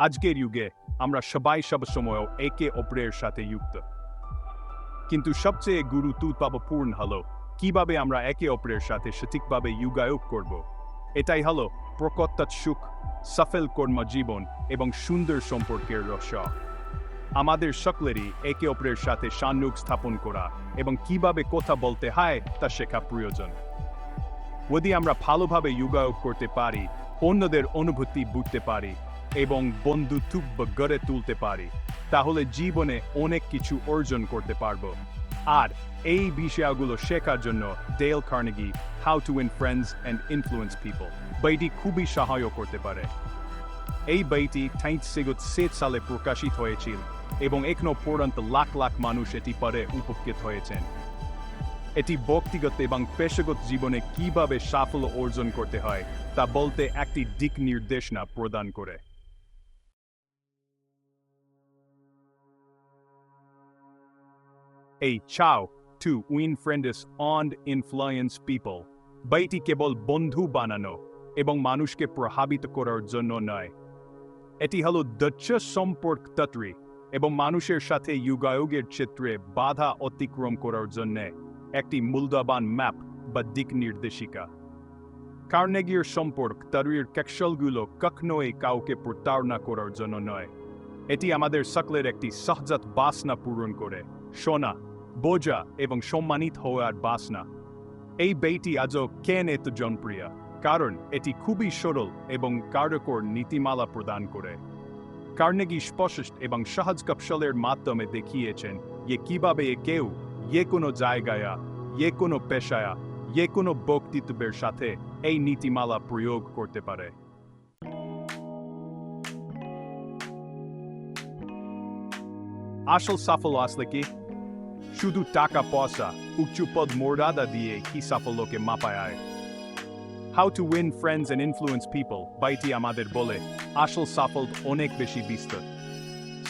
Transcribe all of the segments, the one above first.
আজকের যুগে আমরা সবাই সব সময় একে অপরের সাথে যুক্ত। কিন্তু সবচেয়ে গুরুত্বপূর্ণ হলো কীভাবে আমরা একে অপরের সাথে সঠিকভাবে যুগায়ক করব। এটাই হলো প্রকট সুখ, সফল কর্মজীবন এবং সুন্দর সম্পর্কের রস আমাদের সকলেরই একে অপরের সাথে সান্নুক স্থাপন করা এবং কীভাবে কথা বলতে হয় তা শেখা প্রয়োজন। যদি আমরা ভালোভাবে যোগায়োগ করতে পারি, অন্যদের অনুভূতি বুঝতে পারি এবং বন্ধুত্ব গড়ে তুলতে পারি, তাহলে জীবনে অনেক কিছু অর্জন করতে পারব। আর এই বিষয়গুলো শেখার জন্য Dale Carnegie, how to win friends and influence people, বইটি খুবই সহায়ক করতে পারে। এই বইটি ঠাইট সিগুত সেট সালে প্রকাশিত হয়েছিল এবং এখনও পর্যন্ত লাখ লাখ মানুষ এটি পরে উপকৃত হয়েছেন। এটি ব্যক্তিগত এবং পেশাগত জীবনে কীভাবে সাফল্য অর্জন করতে হয়, তা বলতে একটি দিক নির্দেশনা প্রদান করে। এই চাও to win friends and influence people বইটি কেবল বন্ধু বানানো এবং মানুষকে প্রভাবিত করার জন্য নয় এটি হলো দক্ষ সম্পর্ক তত্ত্বী এবং মানুষের সাথে যুগায়োগের ক্ষেত্রে বাধা অতিক্রম করার জন্য একটি মূল্যবান ম্যাপ বা দিক নির্দেশিকা কার্নেগির সম্পর্ক তরুয়ের কৌশলগুলো কখনোই কাউকে প্রতারণা করার জন্য নয় এটি আমাদের সকলের একটি সহজাত বাসনা পূরণ করে সোনা বোঝা এবং সম্মানিত হওয়ার বাসনা। এই বইটি আজও কেন এত জনপ্রিয়? কারণ এটি খুবই সরল এবং কার্যকর নীতিমালা প্রদান করে। কার্নেগি স্পষ্ট এবং সহজ কৌশলের মাধ্যমে দেখিয়েছেন যে কীভাবে কেউ যে কোনো জায়গায়, যে কোনো পেশায়, যে কোনো বক্তৃত্বের সাথে এই নীতিমালা প্রয়োগ করতে পারে। আসল সাফল্য আসলে কি? শুধু টাকা, পয়সা উচ্চ পদ, মর্যাদা দিয়ে কি সাফল্যকে মাপায় how to win friends and influence people বাইটি আমাদের বলে, আসল সাফল্য অনেক বেশি বিস্তর।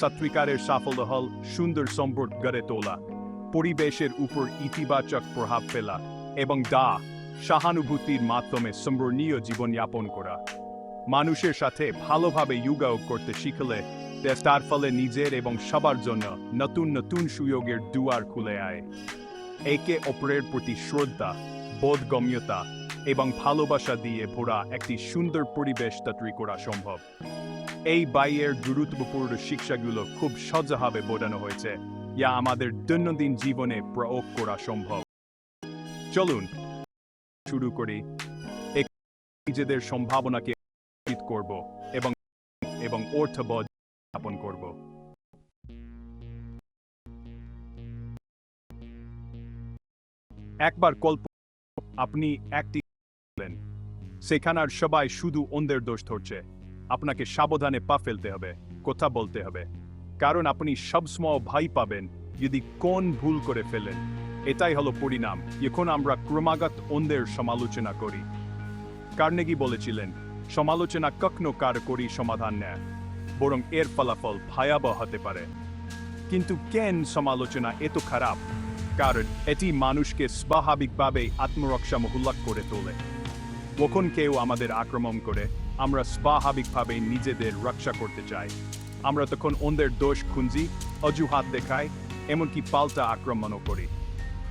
সত্রিকারের সাফল্য হল সুন্দর সম্পর্ক গড়ে তোলা, পরিবেশের উপর ইতিবাচক প্রভাব ফেলা এবং দা, সহানুভূতির মাধ্যমে সম্বরণীয় জীবনযাপন করা। মানুষের সাথে ভালোভাবে যোগাযোগ করতে শিখলে তার ফলে নিজের এবং সবার জন্য নতুন নতুন সুযোগের দুয়ার খুলে আয়। একে অপরের প্রতি শ্রদ্ধা, বোধগম্যতা এবং ভালোবাসা দিয়ে ভরা একটি সুন্দর পরিবেশ তৈরি করা সম্ভব। এই বাইয়ের গুরুত্বপূর্ণ শিক্ষাগুলো খুব সহজভাবে বোঝানো হয়েছে, যা আমাদের দৈনন্দিন জীবনে প্রয়োগ করা সম্ভব। চলুন, শুরু করি। নিজেদের সম্ভাবনাকে করব এবং এবং অর্থবোধ স্থাপন করব। একবার কল্প, আপনি একটি। সেখানার সবাই শুধু অন্যের দোষ ধরছে। আপনাকে সাবধানে পা ফেলতে হবে, কথা বলতে হবে। কারণ আপনি সবসময় ভয় পাবেন, যদি কোন ভুল করে ফেলেন। এটাই হলো পরিণাম। এখন আমরা ক্রমাগত অন্যের সমালোচনা করি। কার্নেগি বলেছিলেন, সমালোচনা কখনো কার করি সমাধান নেয়? বরং এর ফলাফল ভয়াবহ হতে পারে। কিন্তু কেন সমালোচনা এত খারাপ? কারণ এটি মানুষকে স্বাভাবিকভাবে মহুল্লাক করে তোলে। যখন কেউ আমাদের আক্রমণ করে, আমরা স্বাভাবিকভাবে নিজেদের রক্ষা করতে চাই। আমরা তখন অন্যের দোষ খুঁজি, অজুহাত দেখাই, এমনকি পাল্টা আক্রমণও করি।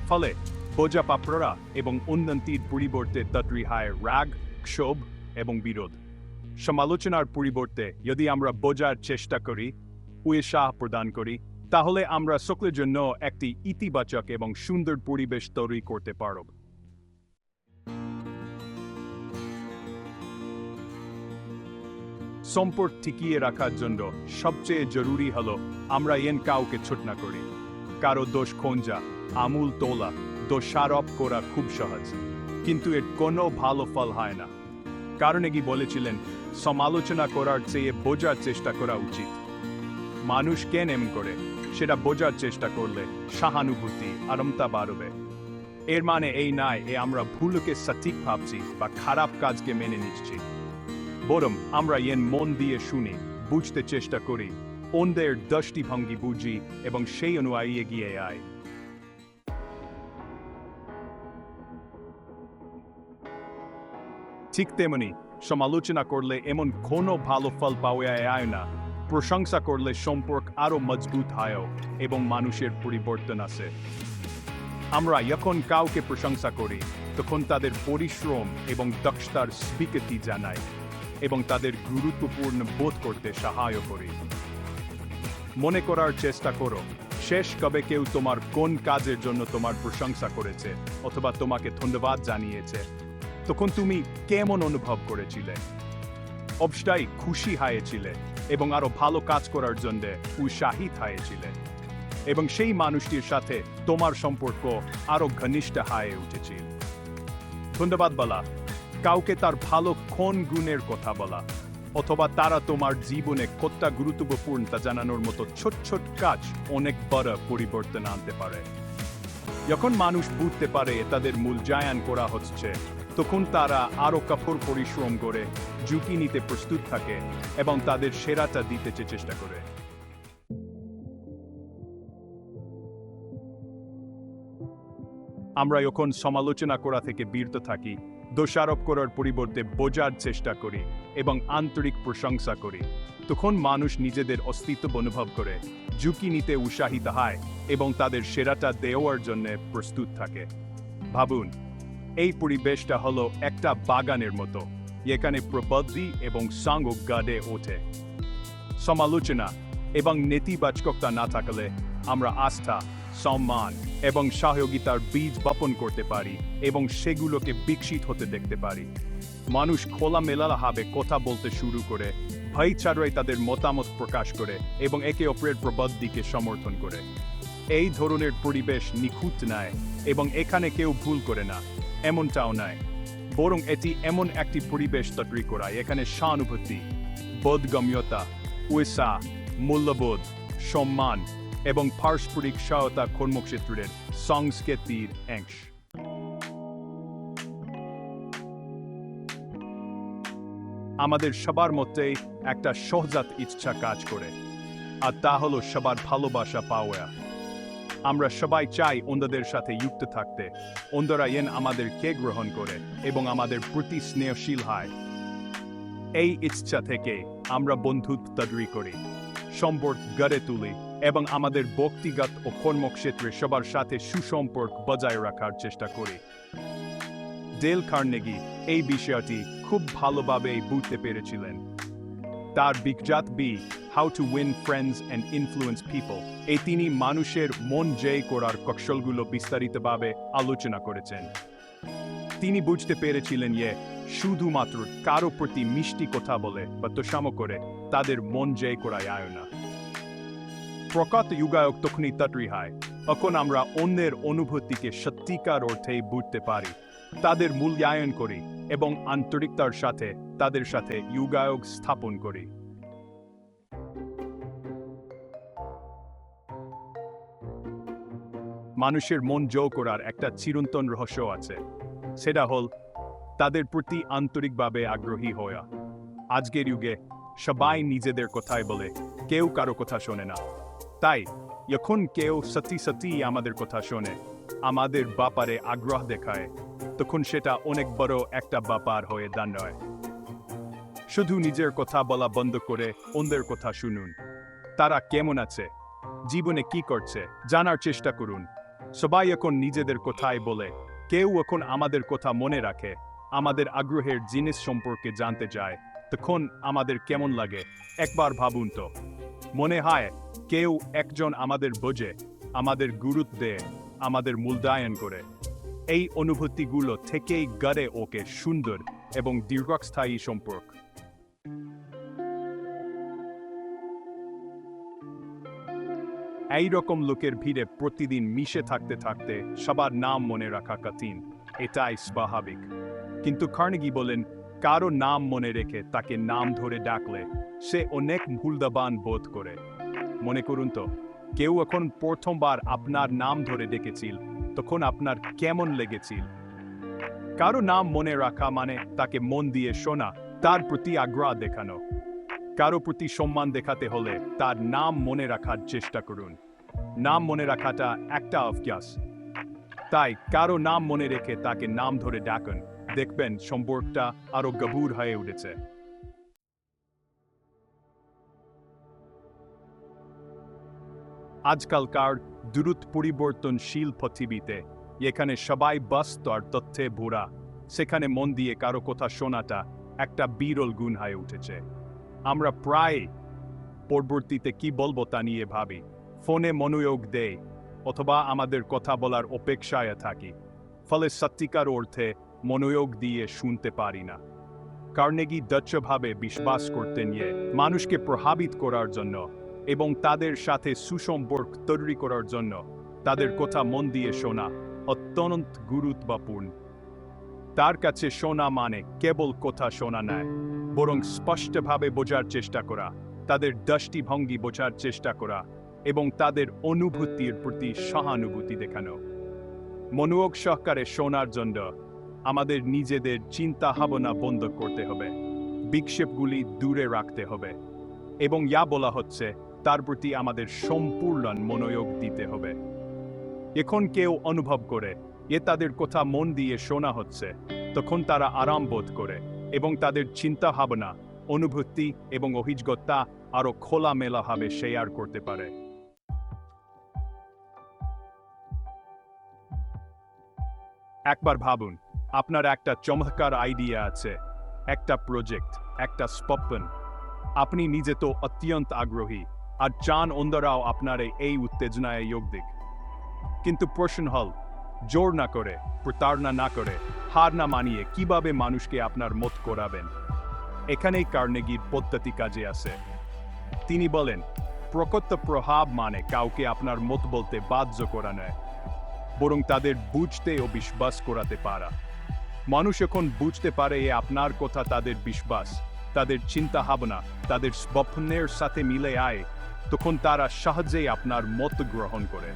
ফলে বোঝা পাপড়া এবং উন্নতির পরিবর্তে তৈরি হয় রাগ, ক্ষোভ এবং বিরোধ। সমালোচনার পরিবর্তে যদি আমরা বোঝার চেষ্টা করি উৎসাহ প্রদান করি, তাহলে আমরা সকলের জন্য একটি ইতিবাচক এবং সুন্দর পরিবেশ তৈরি করতে পারব। সম্পর্ক টিকিয়ে রাখার জন্য সবচেয়ে জরুরি হলো আমরা এন কাউকে ছোট না করি। কারও দোষ খোঁজা, আমূল তোলা দোষারোপ করা খুব সহজ। কিন্তু এর কোনো ভালো ফল হয় না। কারণে কি বলেছিলেন, সমালোচনা করার চেয়ে বোঝার চেষ্টা করা উচিত। মানুষ কেন এমন করে? সেটা বোঝার চেষ্টা করলে সহানুভূতি আরমতা বাড়বে। এর মানে এই নয়, এ আমরা ভুলকে সঠিক ভাবছি বা খারাপ কাজকে মেনে নিচ্ছি। বরং আমরা এন মন দিয়ে শুনি, বুঝতে চেষ্টা করি, অন্যের দৃষ্টিভঙ্গি বুঝি এবং সেই অনুযায়ী এগিয়ে আয়। ঠিক তেমনি সমালোচনা করলে এমন কোনো ভালো ফল পাওয়া যায় না। প্রশংসা করলে সম্পর্ক আরও মজবুত হয় এবং মানুষের পরিবর্তন আসে। আমরা যখন কাউকে প্রশংসা করি, তখন তাদের পরিশ্রম এবং দক্ষতার স্বীকৃতি জানাই এবং তাদের গুরুত্বপূর্ণ বোধ করতে সাহায্য করি। মনে করার চেষ্টা করো, শেষ কবে কেউ তোমার কোন কাজের জন্য তোমার প্রশংসা করেছে অথবা তোমাকে ধন্যবাদ জানিয়েছে। তখন তুমি কেমন অনুভব করেছিলে? অবশ্যই খুশি হয়েছিলে এবং আরও ভালো কাজ করার জন্য উৎসাহিত হয়েছিলে। এবং সেই মানুষটির সাথে তোমার সম্পর্ক আরও ঘনিষ্ঠ হয়ে উঠেছিল ধন্যবাদ বলা। কাউকে তার ভালো কোন গুণের কথা বলা। অথবা তারা তোমার জীবনে কতটা গুরুত্বপূর্ণ তা জানানোর মতো ছোট ছোট কাজ অনেক বড় পরিবর্তন আনতে পারে। যখন মানুষ বুঝতে পারে তাদের মূল জায়ান করা হচ্ছে তখন তারা আরও কঠোর পরিশ্রম করে ঝুঁকি নিতে প্রস্তুত থাকে এবং তাদের সেরাটা দিতে চেষ্টা করে। আমরা যখন সমালোচনা করা থেকে বিরত থাকি, দোষারোপ করার পরিবর্তে বোঝার চেষ্টা করি এবং আন্তরিক প্রশংসা করি। তখন মানুষ নিজেদের অস্তিত্ব অনুভব করে, ঝুঁকি নিতে উৎসাহিত হয় এবং তাদের সেরাটা দেওয়ার জন্য প্রস্তুত থাকে। ভাবুন এই পরিবেশটা হলো একটা বাগানের মতো। এখানে প্রবদ্ধি এবং সাঙ্গ গাড়ে ওঠে। সমালোচনা এবং নেতিবাচকতা না থাকলে আমরা আস্থা, সম্মান এবং সহযোগিতার বীজ বপন করতে পারি এবং সেগুলোকে বিকশিত হতে দেখতে পারি। মানুষ খোলামেলাভাবে কথা বলতে শুরু করে, ভাইচারায় তাদের মতামত প্রকাশ করে এবং একে অপরের প্রবদ্ধিকে সমর্থন করে। এই ধরনের পরিবেশ নিখুঁত নেয় এবং এখানে কেউ ভুল করে না। এমনটাও নয় বরং এটি এমন একটি পরিবেশ তৈরি করায় এখানে সহানুভূতি, বোধগম্যতা, উৎসাহ, মূল্যবোধ, সম্মান এবং পারস্পরিক সহায়তা কর্মক্ষেত্রের সংস্কৃতির অংশ। আমাদের সবার মধ্যেই একটা সহজাত ইচ্ছা কাজ করে, আর তা হলো সবার ভালোবাসা পাওয়া। আমরা সবাই চাই অন্যদের সাথে যুক্ত থাকতে। অন্যরা এন আমাদেরকে গ্রহণ করে এবং আমাদের প্রতি স্নেহশীল হয়। এই ইচ্ছা থেকে আমরা বন্ধুত্ব করি, সম্পর্ক গড়ে তুলি এবং আমাদের ব্যক্তিগত ও কর্মক্ষেত্রে সবার সাথে সুসম্পর্ক বজায় রাখার চেষ্টা করি। ডেল কার্নেগি এই বিষয়টি খুব ভালোভাবে বুঝতে পেরেছিলেন। তার বিখ্যাত B how to win friends and influence people এই তিনি মানুষের মন জয় করার কৌশলগুলো বিস্তারিতভাবে আলোচনা করেছেন। তিনি বুঝতে পেরেছিলেন যে, শুধুমাত্র কারও প্রতি মিষ্টি কথা বলে বা তোষাম করে, তাদের মন জয় করায় আয় না প্রকাত যুগায়ক তখনই তৈরি হয় তখন আমরা অন্যের অনুভূতিকে সত্যিকার অর্থে বুঝতে পারি, তাদের মূল্যায়ন করি এবং আন্তরিকতার সাথে তাদের সাথে যুগায়ক স্থাপন করি। মানুষের মন জয় করার একটা চিরন্তন রহস্য আছে। সেটা হল, তাদের প্রতি আন্তরিকভাবে আগ্রহী হওয়া। আজকের যুগে সবাই নিজেদের কথাই বলে, কেউ কারও কথা শোনে না। তাই, যখন কেউ সত্যি সত্যি আমাদের কথা শোনে আমাদের ব্যাপারে আগ্রহ দেখায়, তখন সেটা অনেক বড় একটা ব্যাপার হয়ে দাঁড়ায়। শুধু নিজের কথা বলা বন্ধ করে অন্যের কথা শুনুন। তারা কেমন আছে? জীবনে কি করছে? জানার চেষ্টা করুন। সবাই এখন নিজেদের কথাই বলে। কেউ এখন আমাদের কথা মনে রাখে। আমাদের আগ্রহের জিনিস সম্পর্কে জানতে চায়। তখন আমাদের কেমন লাগে? একবার ভাবুন তো। মনে হয়, কেউ একজন আমাদের বোঝে, আমাদের গুরুত্ব দেয়। আমাদের মূল্যায়ন করে। এই অনুভূতিগুলো থেকেই গড়ে ওকে সুন্দর এবং দীর্ঘস্থায়ী সম্পর্ক। এই রকম লোকের ভিড়ে প্রতিদিন মিশে থাকতে থাকতে সবার নাম মনে রাখা কঠিন, এটাই স্বাভাবিক। কিন্তু কার্নেগি বলেন, কারও নাম মনে রেখে তাকে নাম ধরে ডাকলে সে অনেক মূল্যবান বোধ করে। মনে করুন তো। কেউ এখন প্রথমবার আপনার নাম ধরে ডেকেছিল, তখন আপনার কেমন লেগেছিল? কারও নাম মনে রাখা মানে তাকে মন দিয়ে শোনা, তার প্রতি আগ্রহ দেখানো। কারও প্রতি সম্মান দেখাতে হলে তার নাম মনে রাখার চেষ্টা করুন। নাম মনে রাখাটা একটা অভ্যাস। তাই কারও নাম মনে রেখে তাকে নাম ধরে ডাকুন। দেখবেন সম্পর্কটা আরও গভীর হয়ে উঠেছে। আজকালকার দ্রুত পরিবর্তনশীল পৃথিবীতে, এখানে সবাই ব্যস্ত আর তথ্যে ভোরা। সেখানে মন দিয়ে কারও কথা শোনাটা একটা বিরল গুণ হয়ে উঠেছে। আমরা প্রায় পরবর্তীতে কি বলব তা নিয়ে ভাবি। ফোনে মনোযোগ দেয় অথবা আমাদের কথা বলার অপেক্ষায় থাকি। ফলে সত্যিকার অর্থে মনোযোগ দিয়ে শুনতে পারি না। কার্নেগি দক্ষভাবে বিশ্বাস করতেন নিয়ে মানুষকে প্রভাবিত করার জন্য এবং তাদের সাথে সুসম্পর্ক তৈরি করার জন্য তাদের কথা মন দিয়ে শোনা অত্যন্ত গুরুত্বপূর্ণ। তার কাছে শোনা মানে কেবল কথা শোনা নয়, বরং স্পষ্টভাবে বোঝার চেষ্টা করা, তাদের দৃষ্টিভঙ্গি বোঝার চেষ্টা করা এবং তাদের অনুভূতির প্রতি সহানুভূতি দেখানো। মনোয়োগ সহকারে শোনার জন্য আমাদের নিজেদের চিন্তা ভাবনা বন্ধ করতে হবে, বিক্ষেপগুলি দূরে রাখতে হবে এবং ইয়া বলা হচ্ছে তার প্রতি আমাদের সম্পূর্ণ মনোযোগ দিতে হবে। এখন কেউ অনুভব করে, এ তাদের কথা মন দিয়ে শোনা হচ্ছে। তখন তারা আরাম বোধ করে এবং তাদের চিন্তা ভাবনা অনুভূতি এবং অভিজ্ঞতা আরও খোলামেলাভাবে শেয়ার করতে পারে। একবার ভাবুন, আপনার একটা চমৎকার আইডিয়া আছে, একটা প্রজেক্ট একটা স্বপ্ন। আপনি নিজে তো অত্যন্ত আগ্রহী আর চান অন্যরাও আপনার এই উত্তেজনায় যোগ দিক কিন্তু প্রশ্ন হল, জোর না করে, প্রতারণা না করে, হার না মানিয়ে কীভাবে মানুষকে আপনার মত করাবেন? এখানেই কার্নেগির পদ্ধতি কাজে আছে তিনি বলেন, প্রকট প্রভাব মানে কাউকে আপনার মত বলতে বাধ্য করা নয়, বরং তাদের বুঝতে ও বিশ্বাস করাতে পারা। মানুষ এখন বুঝতে পারে এ আপনার কথা তাদের বিশ্বাস, তাদের চিন্তা ভাবনা তাদের স্বপ্নের সাথে মিলে আয় তখন তারা সহজেই আপনার মত গ্রহণ করেন।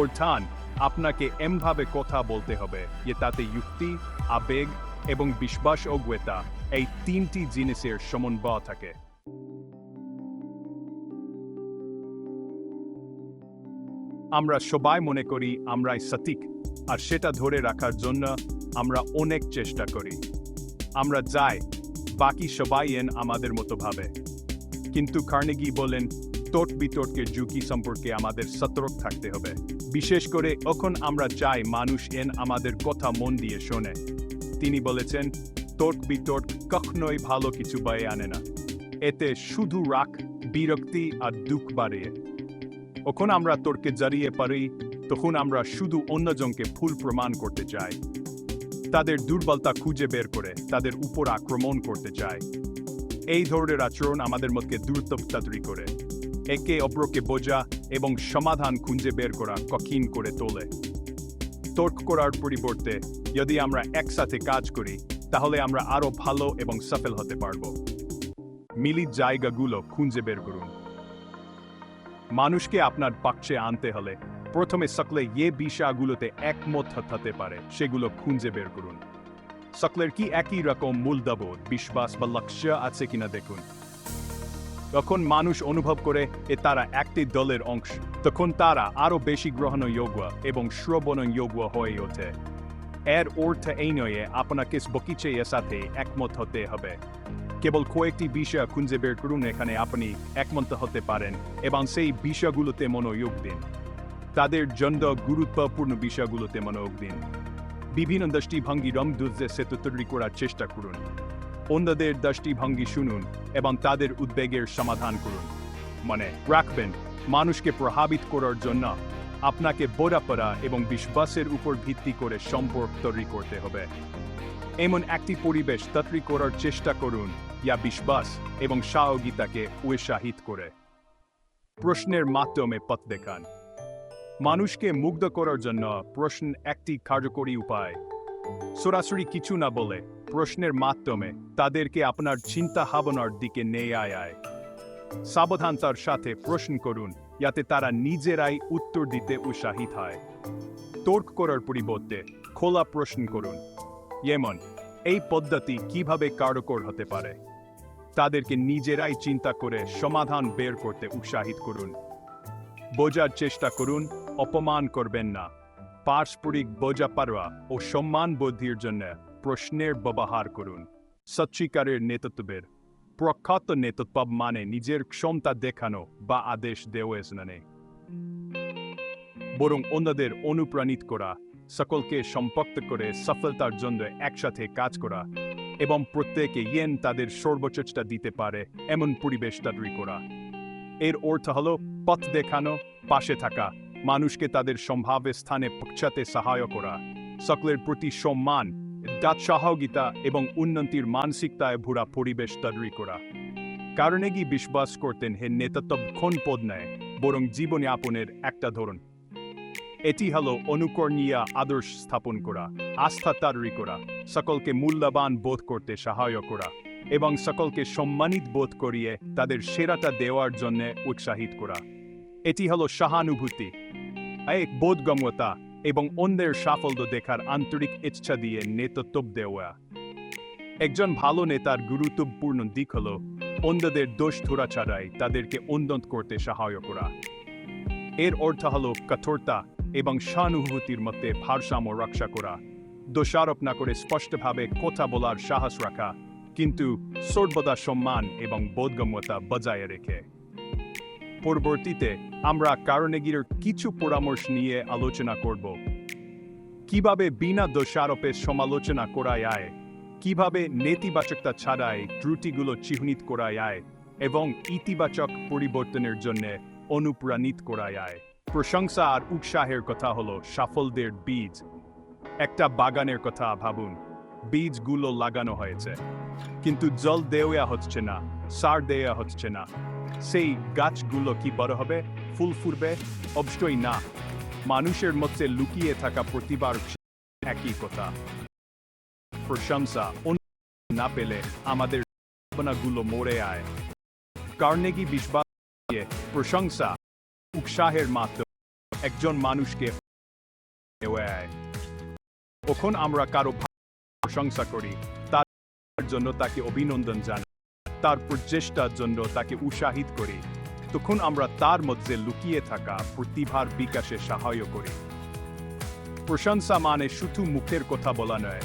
অর্থাৎ আপনাকে এমভাবে কথা বলতে হবে যে তাতে যুক্তি, আবেগ এবং বিশ্বাস অজ্ঞতা এই তিনটি জিনিসের সমন্বয় থাকে। আমরা সবাই মনে করি আমরাই সঠিক, আর সেটা ধরে রাখার জন্য আমরা অনেক চেষ্টা করি। আমরা যাই, বাকি সবাই এন আমাদের মতো ভাবে। কিন্তু কার্নেগি বলেন তর্ক বিতর্কের ঝুঁকি সম্পর্কে আমাদের সতর্ক থাকতে হবে। বিশেষ করে এখন আমরা চাই মানুষ এন আমাদের কথা মন দিয়ে শোনে। তিনি বলেছেন তর্ক বিতর্ক কখনোই ভালো কিছু বয়ে আনে না। এতে শুধু রাগ, বিরক্তি আর দুঃখ বাড়িয়ে যখন আমরা তর্কে জড়িয়ে পারি, তখন আমরা শুধু অন্যজনকে ভুল প্রমাণ করতে চাই। তাদের দুর্বলতা খুঁজে বের করে, তাদের উপর আক্রমণ করতে চাই। এই ধরনের আচরণ আমাদের মধ্যে দূরত্ব তৈরি করে। একে অপরকে বোঝা এবং সমাধান খুঁজে বের করা কঠিন করে তোলে। তর্ক করার পরিবর্তে যদি আমরা একসাথে কাজ করি, তাহলে আমরা আরও ভালো এবং সফল হতে পারব। মিলিত জায়গাগুলো খুঁজে বের করুন। মানুষকে আপনার পক্ষে আনতে হলে প্রথমে সকলে যে বিষয়গুলোতে একমত হতে পারে, সেগুলো খুঁজে বের করুন। সকলের কি একই রকম মূলদাবোধ বিশ্বাস বা লক্ষ্য আছে কিনা দেখুন। যখন মানুষ অনুভব করে এ তারা একটি দলের অংশ। তখন তারা আরও বেশি গ্রহণযোগ্য এবং শ্রবণযোগ্য হয়ে ওঠে। এর অর্থ এই নয়, আপনাকে বকিছে এর সাথে একমত হতে হবে। কেবল কয়েকটি বিষয় খুঁজে বের করুন, এখানে আপনি একমত হতে পারেন এবং সেই বিষয়গুলোতে মনোযোগ দিন। তাদের জন্য গুরুত্বপূর্ণ বিষয়গুলোতে মনোযোগ দিন। বিভিন্ন দৃষ্টিভঙ্গি রং দুর্যে সেতু তৈরি করার চেষ্টা করুন। অন্যদের দৃষ্টিভঙ্গি শুনুন এবং তাদের উদ্বেগের সমাধান করুন। মানে রাখবেন, মানুষকে প্রভাবিত করার জন্য আপনাকে বোঝাপড়া এবং বিশ্বাসের উপর ভিত্তি করে সম্পর্ক তৈরি করতে হবে। এমন একটি পরিবেশ তৈরি করার চেষ্টা করুন যা বিশ্বাস এবং সহযোগিতাকে উৎসাহিত করে। প্রশ্নের মাধ্যমে পথ দেখান। মানুষকে মুগ্ধ করার জন্য প্রশ্ন একটি কার্যকরী উপায়। সরাসরি কিছু না বলে প্রশ্নের মাধ্যমে তাদেরকে আপনার চিন্তা ভাবনার দিকে নিয়ে আয়। সাবধানতার সাথে প্রশ্ন করুন, যাতে তারা নিজেরাই উত্তর দিতে উৎসাহিত হয়। তর্ক করার পরিবর্তে খোলা প্রশ্ন করুন যেমন এই পদ্ধতি কীভাবে কার্যকর হতে পারে? তাদেরকে নিজেরাই চিন্তা করে সমাধান বের করতে উৎসাহিত করুন। বোঝার চেষ্টা করুন, অপমান করবেন না। পারস্পরিক বোঝাপড়া ও সম্মান বুদ্ধির জন্য প্রশ্নের ব্যবহার করুন। সচ্চিকারের নেতৃত্বের। প্রখ্যাত নেতৃত্ব মানে নিজের ক্ষমতা দেখানো বা আদেশ দেওয়া নেই বরং অন্যদের অনুপ্রাণিত করা, সকলকে সম্পর্ক করে সফলতার জন্য একসাথে কাজ করা এবং প্রত্যেকে ইয়েন তাদের সর্বোচ্চটা দিতে পারে এমন পরিবেশ তৈরি করা। এর অর্থ হলো পথ দেখানো, পাশে থাকা, মানুষকে তাদের সম্ভাব্য স্থানে পৌঁছাতে সহায় করা, সকলের প্রতি সম্মান সহযোগিতা এবং উন্নতির মানসিকতায় ভরা পরিবেশ তৈরি করা। কারণেগি বিশ্বাস করতেন হে নেতৃত্ব ক্ষণ পদ নেয়, বরং জীবনযাপনের একটা ধরন। এটি হলো অনুকরণীয় আদর্শ স্থাপন করা, আস্থা তৈরি করা, সকলকে মূল্যবান বোধ করতে সহায় করা এবং সকলকে সম্মানিত বোধ করিয়ে তাদের সেরাটা দেওয়ার জন্য উৎসাহিত করা। এটি হলো সহানুভূতি, এক বোধগম্যতা এবং অন্যের সাফল্য দেখার আন্তরিক ইচ্ছা দিয়ে নেতৃত্ব দেওয়া। একজন ভালো নেতার গুরুত্বপূর্ণ দিক হল অন্যদের দোষ ধরা ছাড়াই তাদেরকে উন্নত করতে সহায় করা। এর অর্থ হল কঠোরতা এবং সহানুভূতির মধ্যে ভারসাম্য রক্ষা করা। দোষারোপ না করে স্পষ্টভাবে কথা বলার সাহস রাখা কিন্তু সর্বদা সম্মান এবং বোধগম্যতা বজায় রেখে। পরবর্তীতে আমরা কারণেগির কিছু পরামর্শ নিয়ে আলোচনা করব। কীভাবে বিনা দোষারোপে সমালোচনা করা যায় কীভাবে নেতিবাচকতা ছাড়াই ত্রুটিগুলো চিহ্নিত করা যায় এবং ইতিবাচক পরিবর্তনের জন্য অনুপ্রাণিত করা যায় প্রশংসা আর উৎসাহের কথা হলো সাফল্যের বীজ। একটা বাগানের কথা ভাবুন, বীজগুলো লাগানো হয়েছে। কিন্তু জল দেওয়া হচ্ছে না, সার দেওয়া হচ্ছে না। সেই গাছগুলো কি বড় হবে? ফুল ফুটবে অবশ্যই না। মানুষের মধ্যে লুকিয়ে থাকা প্রতিবার একই কথা। প্রশংসা না পেলে আমাদের ভাবনাগুলো মরে আয়। কার্নেগি বিশ্বাস প্রশংসা উৎসাহের মাত্র একজন মানুষকে কখন আমরা কারও প্রশংসা করি, তার জন্য তাকে অভিনন্দন জানাই, তার প্রচেষ্টার জন্য তাকে উৎসাহিত করি। তখন আমরা তার মধ্যে লুকিয়ে থাকা প্রতিভার বিকাশে সাহায্য করি। প্রশংসা মানে শুধু মুখের কথা বলা নয়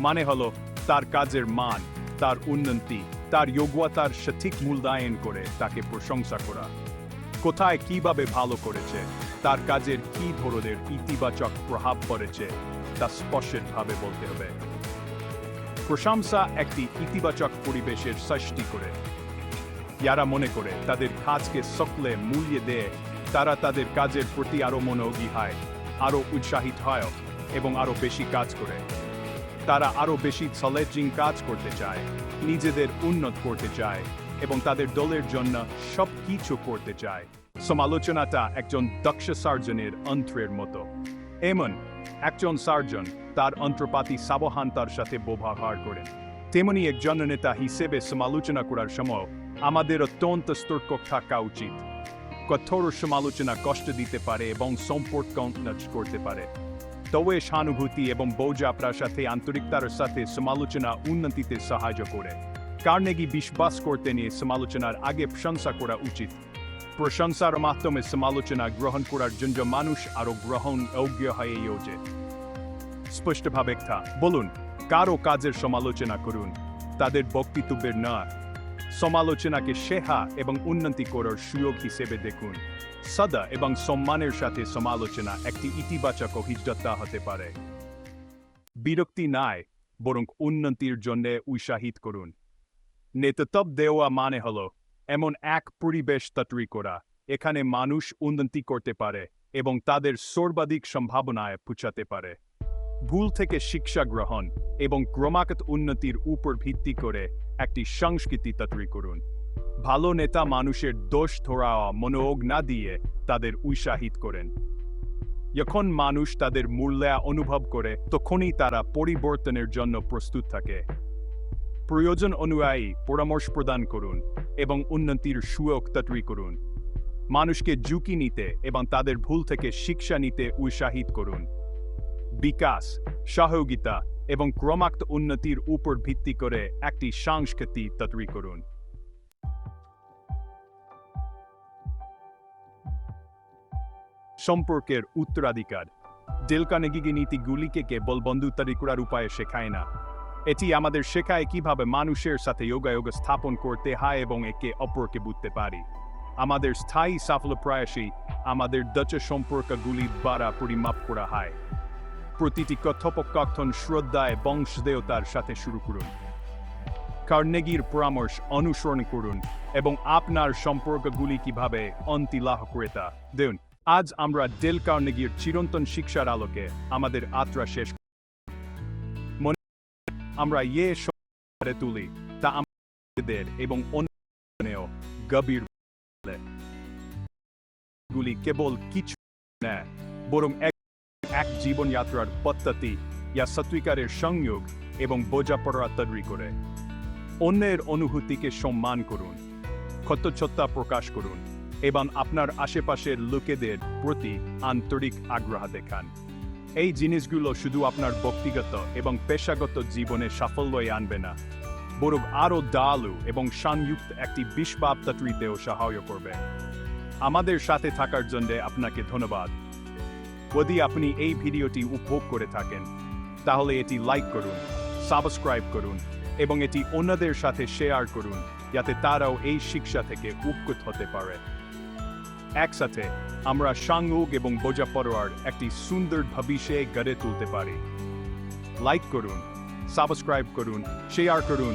মানে হলো তার কাজের মান, তার উন্নতি, তার যোগ্যতার সঠিক মূল্যায়ন করে তাকে প্রশংসা করা। কোথায় কীভাবে ভালো করেছে, তার কাজের কি ধরনের ইতিবাচক প্রভাব পড়েছে, তা স্পষ্টভাবে বলতে হবে। প্রশংসা একটি ইতিবাচক পরিবেশের সৃষ্টি করে। যারা মনে করে তাদের কাজকে সকলে মূল্য দেয়, তারা তাদের কাজের প্রতি আরও মনোযোগী হয় আরও উৎসাহিত হয় এবং আরও বেশি কাজ করে। তারা আরও বেশি সলেজিং কাজ করতে চায়, নিজেদের উন্নত করতে চায় এবং তাদের দলের জন্য সব কিছু করতে চায়। সমালোচনাটা একজন দক্ষ সার্জনের অন্ত্রের মতো। এমন একজন সার্জন তার অন্ত্রপাতি সাবধানতার সাথে ব্যবহার করেন। তেমনি একজন নেতা হিসেবে সমালোচনা করার সময় আমাদের অত্যন্ত সতর্ক থাকা উচিত। কঠোর সমালোচনা কষ্ট দিতে পারে এবং সম্পর্ক করতে পারে। তবে সহানুভূতি এবং বোঝাপড়ার সাথে আন্তরিকতার সাথে সমালোচনা উন্নতিতে সাহায্য করে। কারণেগি বিশ্বাস করতে নিয়ে সমালোচনার আগে প্রশংসা করা উচিত। প্রশংসার মাধ্যমে সমালোচনা গ্রহণ করার জন্য মানুষ আরও গ্রহণ যোগ্য হয়ে ওঠে। স্পষ্টভাবে বলুন, কারও কাজের সমালোচনা করুন। তাদের বক্তব্যের না। সমালোচনাকে শেহা এবং উন্নতি করার সুযোগ হিসেবে দেখুন। সদা এবং সম্মানের সাথে সমালোচনা একটি ইতিবাচক অভিজ্ঞতা হতে পারে। বিরক্তি নাই, বরং উন্নতির জন্য উৎসাহিত করুন। নেতৃত্ব দেওয়া মানে হল, এমন এক পরিবেশ তৈরি করা, এখানে মানুষ উন্নতি করতে পারে এবং তাদের সর্বাধিক সম্ভাবনায় পৌঁছাতে পারে। ভুল থেকে শিক্ষা গ্রহণ এবং ক্রমাগত উন্নতির উপর ভিত্তি করে একটি সংস্কৃতি তৈরি করুন। ভালো নেতা মানুষের দোষ ধরা মনোযোগ না দিয়ে তাদের উৎসাহিত করেন। যখন মানুষ তাদের মূল্যা অনুভব করে, তখনই তারা পরিবর্তনের জন্য প্রস্তুত থাকে। প্রয়োজন অনুযায়ী পরামর্শ প্রদান করুন এবং উন্নতির সুযোগ তৈরি করুন। মানুষকে ঝুঁকি নিতে এবং তাদের ভুল থেকে শিক্ষা নিতে উৎসাহিত করুন। বিকাশ, সহযোগিতা এবং ক্রমাক্ত উন্নতির উপর ভিত্তি করে একটি সংস্কৃতি তৈরি করুন। সম্পর্কের উত্তরাধিকার। ডেলকানেগিগি নীতিগুলিকে কেবল বন্ধু তৈরি করার উপায়ে শেখায় না। এটি আমাদের শেখায় কীভাবে মানুষের সাথে যোগাযোগ স্থাপন করতে হয় এবং একে অপরকে বুঝতে পারি। আমাদের স্থায়ী সাফল্য প্রয়াসী আমাদের দচ সম্পর্কগুলি দ্বারা পরিমাপ করা হয়। প্রতিটি কথোপকথন শ্রদ্ধায় বংশদেবতার সাথে শুরু করুন। কার্নেগির পরামর্শ অনুসরণ করুন এবং আপনার সম্পর্কগুলি কীভাবে অন্তিলাহ করে তা দেখুন। আজ আমরা ডেল কার্নেগির চিরন্তন শিক্ষার আলোকে আমাদের আত্রা শেষ মনে আমরা ইয়ে করে তুলি, তা আমাদের এবং অন্যেও গভীর গুলি কেবল কিছু না বরং এক জীবনযাত্রার পদ্ধতি ইয়া সত্বিকারের সংযোগ এবং বোঝাপড়া তৈরি করে। অন্যের অনুভূতিকে সম্মান করুন ক্ষতচ্ছত্তা প্রকাশ করুন, এবং আপনার আশেপাশের লোকেদের প্রতি আন্তরিক আগ্রহ দেখান। এই জিনিসগুলো শুধু আপনার ব্যক্তিগত এবং পেশাগত জীবনে সাফল্যই আনবে না, বরং আরও দালু এবং সংযুক্ত একটি বিশ্ববাপ্তাট্রিতেও সাহায্য করবে। আমাদের সাথে থাকার জন্য আপনাকে ধন্যবাদ। যদি আপনি এই ভিডিওটি উপভোগ করে থাকেন, তাহলে এটি লাইক করুন সাবস্ক্রাইব করুন এবং এটি অন্যদের সাথে শেয়ার করুন, যাতে তারাও এই শিক্ষা থেকে উপকৃত হতে পারে। একসাথে আমরা সাংযোগ এবং বোঝাপড়ার একটি সুন্দর ভবিষ্যে গড়ে তুলতে পারি। লাইক করুন সাবস্ক্রাইব করুন শেয়ার করুন